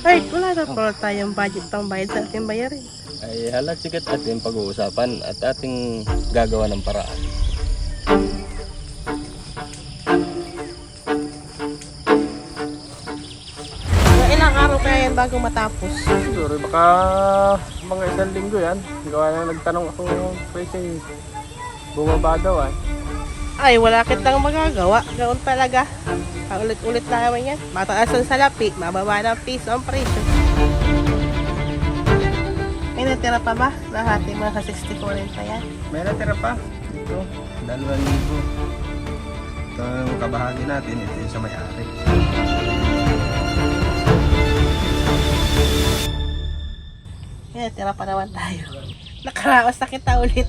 Ay, wala na pala tayong budget pang bayad sa ating bayarin. Ay halat sikat ating pag-uusapan at ating gagawa ng paraan. Ilang araw kaya yan bago matapos. Siguro baka mga isang linggo yan. Gawa na nagtanong ako presyo bumaba daw ay. Ay, wala kitang magagawa. Ganoon talaga. Paulit-ulit naman yan. Mataas ang salapi, mababa ng piso ang presyo. May natira pa ba? Lahati mga sa 64 rin pa yan. May natira pa. Ito, dalawang libo. Ito yung kabahagi natin. Ito yung sa may-ari. May natira pa naman tayo. Nakaraos na kita ulit.